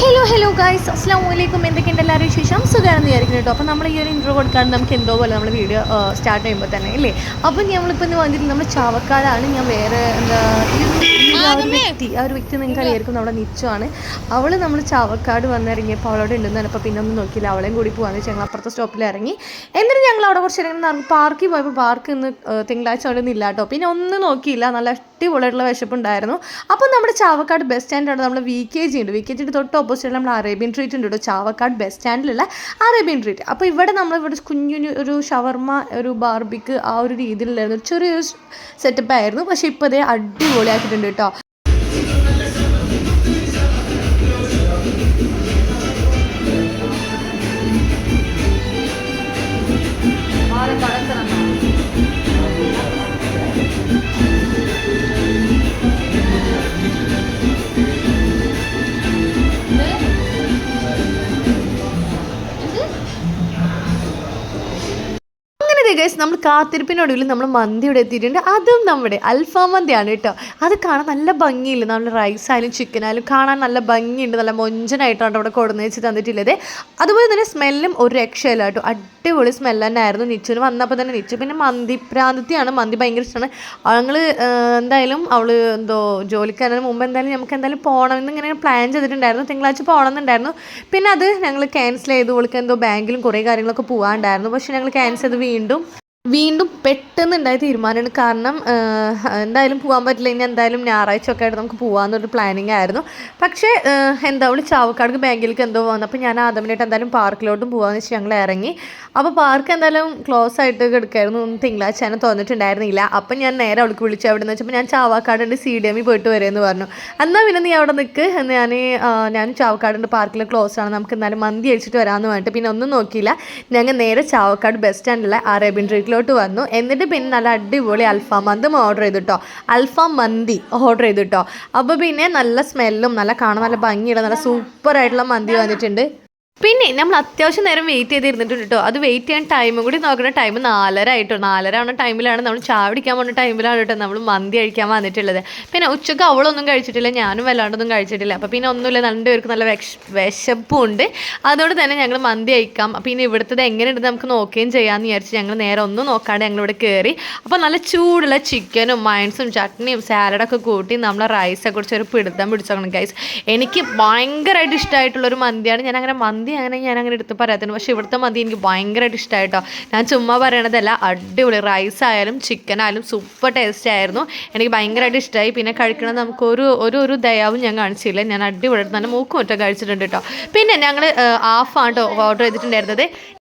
Hello hello guys അസ്സാം വലൈക്കും എന്തൊക്കെയുണ്ട് എല്ലാവരും വിശേഷം? സുഖമാണെന്ന് വിചാരിക്കുന്നു കേട്ടോ. അപ്പോൾ നമ്മൾ ഈ ഒരു ഇൻട്രോ കൊടുക്കാണ്ട് നമുക്ക് എന്തോ പോലെ നമ്മൾ വീഡിയോ സ്റ്റാർട്ട് ചെയ്യുമ്പോൾ തന്നെ ഇല്ലേ? അപ്പോൾ നമ്മളിപ്പോൾ ഇന്ന് വന്നിട്ട് നമ്മൾ ചാവക്കാടാണ്. ഞാൻ വേറെ എന്താ ആ ഒരു വ്യക്തി ആ ഒരു വ്യക്തി നിങ്ങൾക്ക് അറിയായിരിക്കും നമ്മുടെ നിച്ചാണ് അവൾ നമ്മൾ ചാവക്കാട് വന്നിറങ്ങിയപ്പോൾ അവളോട് ഉണ്ടെന്ന് പറഞ്ഞപ്പോൾ പിന്നെ ഒന്നും നോക്കിയില്ല. അവളെയും കൂടി പോകാന്ന് വെച്ചാൽ ഞങ്ങൾ അപ്പുറത്തെ സ്റ്റോപ്പിൽ ഇറങ്ങി. എന്നിട്ട് ഞങ്ങൾ അവിടെ കുറച്ച് ഇറങ്ങി പാർക്കിൽ പോയപ്പോൾ പാർക്ക് ഇന്ന് തിങ്കളാഴ്ച അവിടെ ഇല്ല കേട്ടോ പിന്നെ ഒന്നും നോക്കിയില്ല. നല്ല അടിപൊളിയായിട്ടുള്ള വിശപ്പുണ്ടായിരുന്നു. അപ്പോൾ നമ്മുടെ ചാവക്കാട് ബസ് സ്റ്റാൻഡാണ് നമ്മൾ വി കെ ജി ഉണ്ട്. വി കെ ജിയുടെ തൊട്ട് ഓപ്പോസിറ്റ് നമ്മൾ അറേബ്യൻ ട്രീറ്റ് ഉണ്ട് കേട്ടോ ചാവക്കാട് ബസ് സ്റ്റാൻഡിലുള്ള അറേബ്യൻ ട്രീറ്റ് അപ്പോൾ ഇവിടെ നമ്മൾ ഇവിടെ കുഞ്ഞു ഒരു ഷവർമ ഒരു ബാർബിക്ക് ആ ഒരു രീതിയിലുണ്ടായിരുന്നു ഒരു ചെറിയൊരു സെറ്റപ്പ് ആയിരുന്നു. പക്ഷേ ഇപ്പോൾ ഇതേ അടിപൊളിയാക്കിയിട്ടുണ്ട് കേട്ടോ നമ്മൾ കാത്തിരിപ്പിനൊടുവിൽ നമ്മൾ മന്തി ഇവിടെ എത്തിയിട്ടുണ്ട്. അതും നമ്മുടെ അൽഫാം മന്തിയാണ് കേട്ടോ. അത് കാണാൻ നല്ല ഭംഗിയില്ല? നമ്മൾ റൈസ് ആയാലും ചിക്കൻ ആയാലും കാണാൻ നല്ല ഭംഗിയുണ്ട്. നല്ല മൊഞ്ചനായിട്ടാണ് അവിടെ കൊടുന്ന് വെച്ച് തന്നിട്ടുള്ളത്. അതുപോലെ തന്നെ സ്മെല്ലും ഒരു രക്ഷയില്ല കേട്ടോ. അടിപൊളി സ്മെല്ല് തന്നെ ആയിരുന്നു നിച്ചുവിന് വന്നപ്പോൾ തന്നെ നിച്ചു. പിന്നെ മന്തി പ്രാന്തിയാണ്. മന്തി ഭയങ്കര ഇഷ്ടമാണ്. ഞങ്ങൾ എന്തായാലും അവൾ എന്തോ ജോലിക്കാരന് മുമ്പ് എന്തായാലും നമുക്ക് എന്തായാലും പോകണമെന്ന് ഇങ്ങനെ പ്ലാൻ ചെയ്തിട്ടുണ്ടായിരുന്നു. തിങ്കളാഴ്ച പോകണമെന്നുണ്ടായിരുന്നു പിന്നെ അത് ഞങ്ങൾ ക്യാൻസൽ ചെയ്തു. അവൾക്ക് എന്തോ ബാങ്കിലും കുറേ കാര്യങ്ങളൊക്കെ പോകാനുണ്ടായിരുന്നു പക്ഷേ ഞങ്ങൾ ക്യാൻസൽ ചെയ്ത് വീണ്ടും വീണ്ടും പെട്ടെന്ന് ഉണ്ടായ തീരുമാനമാണ്. കാരണം എന്തായാലും പോകാൻ പറ്റില്ല. ഇനി എന്തായാലും ഞായറാഴ്ച ഒക്കെ ആയിട്ട് നമുക്ക് പോകാമെന്നൊരു പ്ലാനിങ് ആയിരുന്നു. പക്ഷേ എന്താ അവൾ ചാവക്കാട് ബാങ്കിലേക്ക് എന്തോ വന്നപ്പോൾ ഞാൻ ആദമിനായിട്ട് എന്തായാലും പാർക്കിലോട്ടും പോകാമെന്ന് വെച്ച് ഞങ്ങൾ ഇറങ്ങി. അപ്പോൾ പാർക്ക് എന്തായാലും ക്ലോസ് ആയിട്ട് കിടക്കായിരുന്നു. ഒന്നും തിങ്കളാഴ്ച തന്നെ തോന്നിട്ടുണ്ടായിരുന്നില്ല അപ്പം ഞാൻ നേരെ അവൾക്ക് വിളിച്ചു അവിടെ നിന്ന് വെച്ചപ്പോൾ ഞാൻ ചാവക്കാടുണ്ട് സി ഡി എമ്മിൽ പോയിട്ട് വരുമെന്ന് പറഞ്ഞു. എന്നാൽ പിന്നെ നീ അവിടെ നിൽക്ക് ഞാൻ ഞാൻ ചാവക്കാടുണ്ട് പാർക്കിൽ ക്ലോസ് ആണ്. നമുക്ക് എന്നാലും മന്തി അടിച്ചിട്ട് വരാമെന്ന് പറഞ്ഞിട്ട് പിന്നെ ഒന്നും നോക്കിയില്ല. ഞങ്ങൾ നേരെ ചാവക്കാട് ബസ് സ്റ്റാൻഡിലെ അറേബ്യൻ ട്രീറ്റിലോട്ട് വന്നു. എന്നിട്ട് പിന്നെ നല്ല അടിപൊളി അൽഫാം മന്തും ഓർഡർ ചെയ്തു കേട്ടോ അൽഫാം മന്തി ഓർഡർ ചെയ്തു കേട്ടോ അപ്പോൾ പിന്നെ നല്ല സ്മെല്ലും നല്ല കാണാൻ നല്ല ഭംഗിയുള്ള നല്ല സൂപ്പറായിട്ടുള്ള മന്തി വന്നിട്ടുണ്ട്. പിന്നെ നമ്മൾ അത്യാവശ്യം നേരം വെയിറ്റ് ചെയ്തിരുന്നിട്ടുണ്ട് കേട്ടോ അത് വെയിറ്റ് ചെയ്യാൻ ടൈമും കൂടി നോക്കുന്ന ടൈം നാലര ആയിട്ടോ. നാലര ആവുന്ന ടൈമിലാണ് നമ്മൾ ചാവടിക്കാൻ പോകുന്ന ടൈമിലാണ് കേട്ടോ നമ്മൾ മന്തി കഴിക്കാൻ വന്നിട്ടുള്ളത്. പിന്നെ ഉച്ചയ്ക്ക് അവളൊന്നും കഴിച്ചിട്ടില്ല ഞാനും വല്ലാണ്ടൊന്നും കഴിച്ചിട്ടില്ല. അപ്പോൾ പിന്നെ ഒന്നുമില്ല രണ്ടുപേർക്ക് നല്ല വിഷ വിശപ്പും ഉണ്ട് അതുകൊണ്ട് തന്നെ ഞങ്ങൾ മന്തി കഴിക്കാം. പിന്നെ ഇവിടുത്തത് എങ്ങനെയുണ്ട് നമുക്ക് നോക്കുകയും ചെയ്യാമെന്ന് വിചാരിച്ച് ഞങ്ങൾ നേരെ ഒന്നും നോക്കാണ്ട് ഞങ്ങളിവിടെ കയറി അപ്പോൾ നല്ല ചൂടുള്ള ചിക്കനും മൈൻസും ചട്നിയും സാലഡൊക്കെ കൂട്ടി നമ്മളെ റൈസൊക്കെ കുറിച്ച് ഒരു പിടുത്തം പിടിച്ചോക്കണം ഗൈസ് എനിക്ക് ഭയങ്കരമായിട്ട് ഇഷ്ടമായിട്ടുള്ളൊരു മന്തിയാണ്. ഞാൻ അങ്ങനെ മന്തി അങ്ങനെ ഞാൻ അങ്ങനെ എടുത്ത് പറയാത്തതിന് പക്ഷേ ഇവിടുത്തെ മതി എനിക്ക് ഭയങ്കരമായിട്ട് ഇഷ്ടമായിട്ടോ ഞാൻ ചുമ്മാ പറയണതല്ല അടിപൊളി റൈസ് ആയാലും ചിക്കൻ ആയാലും സൂപ്പർ ടേസ്റ്റ് ആയിരുന്നു. എനിക്ക് ഭയങ്കരമായിട്ട് ഇഷ്ടമായി പിന്നെ കഴിക്കണത് നമുക്ക് ഒരു ഒരു ദയാവും ഞാൻ കാണിച്ചില്ല. ഞാൻ അടിപൊളി തന്നെ മൂക്കും കഴിച്ചിട്ടുണ്ട് കേട്ടോ. പിന്നെ ഞങ്ങൾ ഹാഫാണ് കേട്ടോ ഓർഡർ ചെയ്തിട്ടുണ്ടായിരുന്നത്.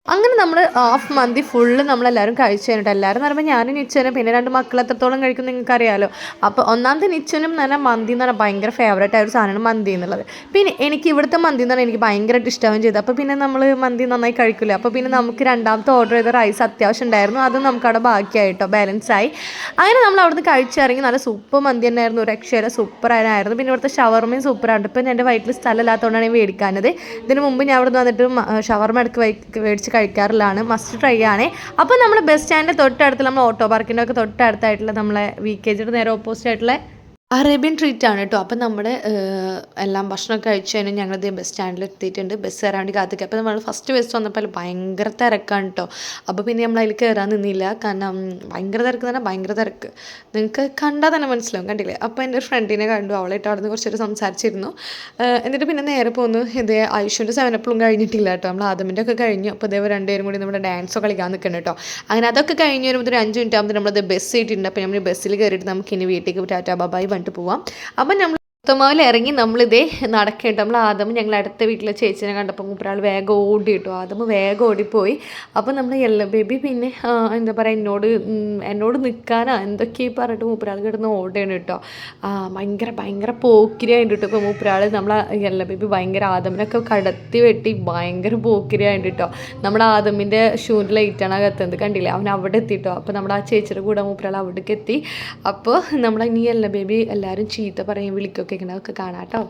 അങ്ങനെ നമ്മൾ ഹാഫ് മന്തി ഫുള്ള് നമ്മളെല്ലാവരും കഴിച്ചു കഴിഞ്ഞിട്ട് എല്ലാവരും പറയുമ്പോൾ ഞാനും നിച്ചനും പിന്നെ രണ്ട് മക്കൾ എത്രത്തോളം കഴിക്കും നിങ്ങൾക്ക് അറിയാലോ അപ്പോൾ ഒന്നാമത്തെ നിച്ചനും എന്ന് പറഞ്ഞാൽ മന്തി എന്ന് പറഞ്ഞാൽ ഭയങ്കര ഫേവറേറ്റ് ആയ ഒരു സാധനമാണ് മന്തി എന്നുള്ളത്. പിന്നെ എനിക്ക് ഇവിടുത്തെ മന്തി എന്ന് പറഞ്ഞാൽ എനിക്ക് ഭയങ്കരമായിട്ട് ഇഷ്ടമാവുകയും ചെയ്തു. അപ്പോൾ പിന്നെ നമ്മൾ മന്തി നന്നായി കഴിക്കില്ല അപ്പോൾ പിന്നെ നമുക്ക് രണ്ടാമത്തെ ഓർഡർ ചെയ്ത റൈസ് അത്യാവശ്യം ഉണ്ടായിരുന്നു. അത് നമുക്ക് അവിടെ ബാക്കിയായിട്ടോ ബാലൻസ് ആയി. അങ്ങനെ നമ്മൾ അവിടുന്ന് കഴിച്ചിറങ്ങി നല്ല സൂപ്പർ മന്തി തന്നെയായിരുന്നു. രക്ഷയുടെ സൂപ്പർ ആയിരുന്നു. പിന്നെ ഇവിടുത്തെ ഷവർമയും സൂപ്പറാണ് ഇപ്പം എന്റെ വയറ്റിൽ സ്ഥലമില്ലാത്തതുകൊണ്ടാണ് ഞാൻ മേടിക്കാനത് ഇതിന് മുമ്പ് ഞാൻ അവിടെ വന്നിട്ട് ഷവർമ ഇടയ്ക്ക് വൈ കഴിക്കാറില്ലാണ് മസ്റ്റ് ട്രൈ ആണ്. അപ്പോൾ നമ്മൾ ബസ് സ്റ്റാൻഡിന്റെ തൊട്ടടുത്ത് നമ്മൾ ഓട്ടോ പാർക്കിന്റെ ഒക്കെ തൊട്ടടുത്തായിട്ടുള്ള നമ്മളെ വി കെ ജിയുടെ നേരെ ഓപ്പോസിറ്റ് ആയിട്ടുള്ള അറേബ്യൻ ട്രീറ്റ് ആണ് കേട്ടോ അപ്പം നമ്മൾ എല്ലാം ഭക്ഷണമൊക്കെ കഴിച്ചു കഴിഞ്ഞാൽ ഞങ്ങളിത് ബസ് സ്റ്റാൻഡിൽ എത്തിയിട്ടുണ്ട്. ബസ് കയറാൻ വേണ്ടി കാത്തിക്കുക അപ്പോൾ നമ്മൾ ഫസ്റ്റ് ബസ് വന്നപ്പോൾ ഭയങ്കര തിരക്കാണ് കേട്ടോ അപ്പോൾ പിന്നെ നമ്മൾ അതിൽ കയറാൻ നിന്നില്ല. കാരണം ഭയങ്കര തിരക്ക് തന്നെ ഭയങ്കര തിരക്ക്. നിങ്ങൾക്ക് കണ്ടാൽ തന്നെ മനസ്സിലാവും. കണ്ടില്ലേ? അപ്പോൾ എന്റെ ഒരു ഫ്രണ്ടിനെ കണ്ടു. അവളായിട്ട് അവിടെ നിന്ന് കുറച്ചൊരു സംസാരിച്ചിരുന്നു. എന്നിട്ട് പിന്നെ നേരെ പോന്നു. ഇതേ ആയുഷിന്റെ സെവനപ്പിളും കഴിഞ്ഞിട്ടില്ല കേട്ടോ നമ്മൾ ആദമിന്റെ ഒക്കെ കഴിഞ്ഞു. അപ്പോൾ ഇതേ രണ്ടുപേരും കൂടി നമ്മുടെ ഡാൻസ് കളിക്കാൻ നിൽക്കണം കേട്ടോ അങ്ങനെ അതൊക്കെ കഴിഞ്ഞ് വരുമ്പോൾ ഒരു അഞ്ച് മിനിറ്റ് ആകുമ്പോൾ നമ്മളത് ബസ് കിട്ടിയിട്ടുണ്ട് അപ്പോൾ നമ്മൾ ബസ്സിൽ കയറിയിട്ട് നമുക്ക് ഇനി വീട്ടിലേക്ക് ടാറ്റാ ബബായി പറഞ്ഞിട്ട് പോവാം. അപ്പം നമ്മൾ ഉത്തമാവിൽ ഇറങ്ങി നമ്മളിതേ നടക്കേണ്ട. നമ്മൾ ആദ്യം ഞങ്ങൾ അടുത്ത വീട്ടിലെ ചേച്ചിനെ കണ്ടപ്പോൾ മൂപ്പരാൾ വേഗം ഓടി കിട്ടും ആദ്യം വേഗം ഓടിപ്പോയി. അപ്പോൾ നമ്മൾ യെല്ലോ ബേബി പിന്നെ എന്താ പറയുക എന്നോട് എന്നോട് നിൽക്കാനാ എന്തൊക്കെ പറഞ്ഞിട്ട് മൂപ്പരാൾ കിടന്ന് ഓടുകയാണ് കേട്ടോ ഭയങ്കര ഭയങ്കര പോക്കിരിയായിട്ട് കേട്ടോ ഇപ്പോൾ മൂപ്പരാൾ നമ്മളെ യെല്ലോ ബേബി ഭയങ്കര ആദമിനൊക്കെ കടത്തി വെട്ടി ഭയങ്കര പോക്കിരിയായിട്ട് കേട്ടോ നമ്മുടെ ആദമിന്റെ ഷൂന്റെ ലൈറ്റാണ് കത്തുന്നത് കണ്ടില്ലേ? അവൻ അവിടെ എത്തിയിട്ടോ അപ്പോൾ നമ്മുടെ ആ ചേച്ചിയുടെ കൂടെ മൂപ്പരാൾ അവിടേക്ക് എത്തി. അപ്പോൾ നമ്മളെ ഇനി യെല്ലോ ബേബി എല്ലാവരും ചീത്ത പറയും വിളിക്കൊക്കെ അതൊക്കെ കാണാം കേട്ടോ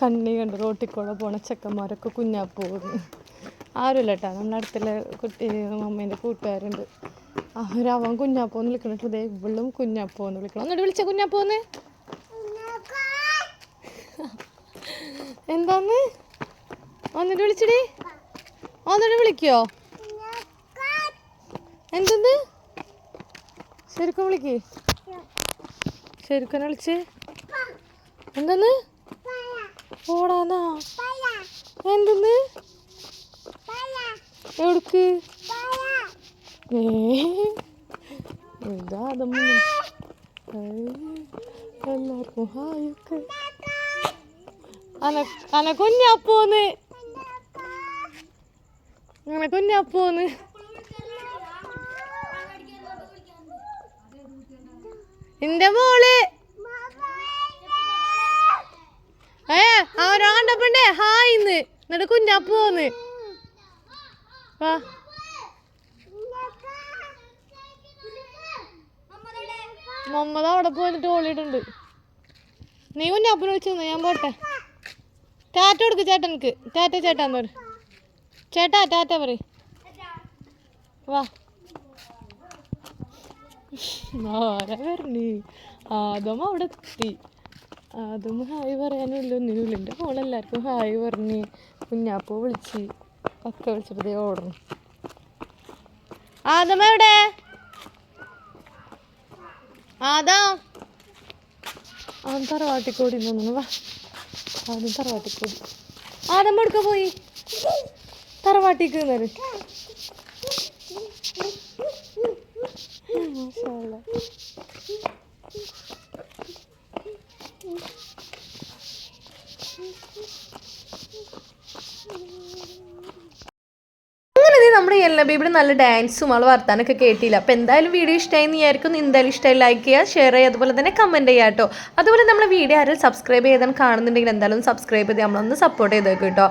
കണ്ണി കണ്ട് റോട്ടിൽ കൂടെ പോണ ചെക്കന്മാരൊക്കെ കുഞ്ഞാപ്പോകുന്നു ആരുമില്ല കേട്ടോ നമ്മുടെ അടുത്തുള്ള കുട്ടി മമ്മേന്റെ കൂട്ടുകാരുണ്ട്. അവരവൻ അവൻ കുഞ്ഞാപ്പോന്ന് വിളിക്കണിട്ട് ഇതേ ഇവളും കുഞ്ഞാപ്പോന്ന് വിളിക്കണം. എന്നിട്ട് വിളിച്ച കുഞ്ഞാപ്പോന്ന് എന്താന്ന്? വന്നിട്ട് വിളിച്ചടി. വന്നിട്ട് വിളിക്കോ? എന്തെന്ന്? ശരിക്കും വിളിക്ക്. ശരിക്കും കളിച്ച്? എന്തെന്ന്? ഓടാന്നാ എന്തെന്ന്? എവിടക്ക്? ഇതാ അതമ്മ എല്ലാവർക്കും ഹായൊക്കെ എന്റെ മോൾ. ഏ അവരോ കണ്ടപ്പോണ്ടേ ഹായ് എന്നിട്ട് കുഞ്ഞാപ്പോന്ന് വാ. മമ്മത അവിടെ പോയിട്ട് ഓളിയിട്ടുണ്ട് നീ കുഞ്ഞാപ്പിനെ വിളിച്ചു ഞാൻ പോട്ടെ. ടാറ്റ കൊടുക്ക് ചേട്ടനക്ക് ടാറ്റ ചേട്ടാന്ന് പറ ചേട്ടാ ടാറ്റ പറ വാ. ആരാ വരണി ആദമ അവിടെ എത്തി ആദമ ഹായ് പറയാനില്ല ഒന്നിനുമില്ല എന്റെ മോളെല്ലാവർക്കും ഹായ് പറഞ്ഞ്. കുഞ്ഞാപ്പോ വിളിച്ച്. ഒക്കെ വിളിച്ചപ്പോ ഓടണം ആദമ എവിടെ? ആദം. അവൻ തറവാട്ടിക്കോടി നിന്നു. വാ. ആദ്യം തറവാട്ടിക്കോടി. ആദം എടുക്ക പോയി? തറവാട്ടിക്ക് നേരം അങ്ങനെ ദേ നമ്മുടെ എല്ലാ ബേബിയുടെ നല്ല ഡാൻസും ആൾ വർത്താനൊക്കെ കേട്ടില്ല. അപ്പോൾ എന്തായാലും വീഡിയോ ഇഷ്ടമായി എന്ന് വിചാരിക്കുന്നു. എന്തായാലും ഇഷ്ടമായി ലൈക്ക് ചെയ്യുക ഷെയർ ചെയ്യുക അതുപോലെ തന്നെ കമന്റ് ചെയ്യുക കേട്ടോ. അതുപോലെ നമ്മളെ വീഡിയോ ആരും സബ്സ്ക്രൈബ് ചെയ്താൽ കാണുന്നുണ്ടെങ്കിൽ എന്തായാലും സബ്സ്ക്രൈബ് ചെയ്ത് നമ്മളൊന്ന് സപ്പോർട്ട് ചെയ്തേക്കും കേട്ടോ.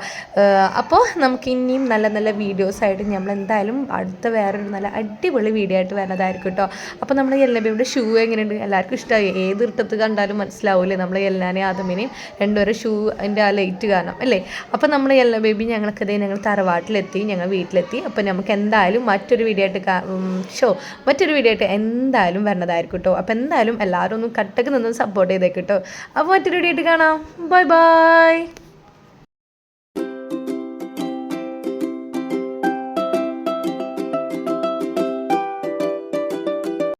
അപ്പോൾ നമുക്ക് ഇനിയും നല്ല നല്ല വീഡിയോസ് ആയിട്ട് നമ്മൾ എന്തായാലും അടുത്ത വേറൊരു നല്ല അടിപൊളി വീഡിയോ ആയിട്ട് വരുന്നതായിരിക്കും കേട്ടോ. അപ്പോൾ നമ്മൾ എല്ലാവരുടെ ഷൂ എങ്ങനെയുണ്ട്? എല്ലാവർക്കും ഇഷ്ടമായി ഏത് ഇട്ടത്ത് കണ്ടാലും മനസ്സിലാവില്ലേ നമ്മൾ എല്ലാനേ ആദമിനെയും രണ്ടുപേരും ഷൂ അതിന്റെ ആ ലൈറ്റ് കാരണം അല്ലേ? അപ്പോൾ നമ്മൾ എല്ലാ ബേബി ഞങ്ങൾക്കതേ ഞങ്ങൾ തറവാട്ടിലെത്തി ഞങ്ങൾ വീട്ടിലെത്തി. അപ്പോൾ നമുക്ക് എന്തായാലും മറ്റൊരു വീഡിയോ ആയിട്ട് ഷോ മറ്റൊരു വീഡിയോ ആയിട്ട് എന്തായാലും വരണതായിരിക്കും കേട്ടോ അപ്പോൾ എന്തായാലും എല്ലാവരും ഒന്ന് കട്ടക്ക് നിന്ന് സപ്പോർട്ട് ചെയ്തേക്കും കേട്ടോ അപ്പോൾ മറ്റൊരു വീഡിയോ ആയിട്ട് കാണാം. Bye bye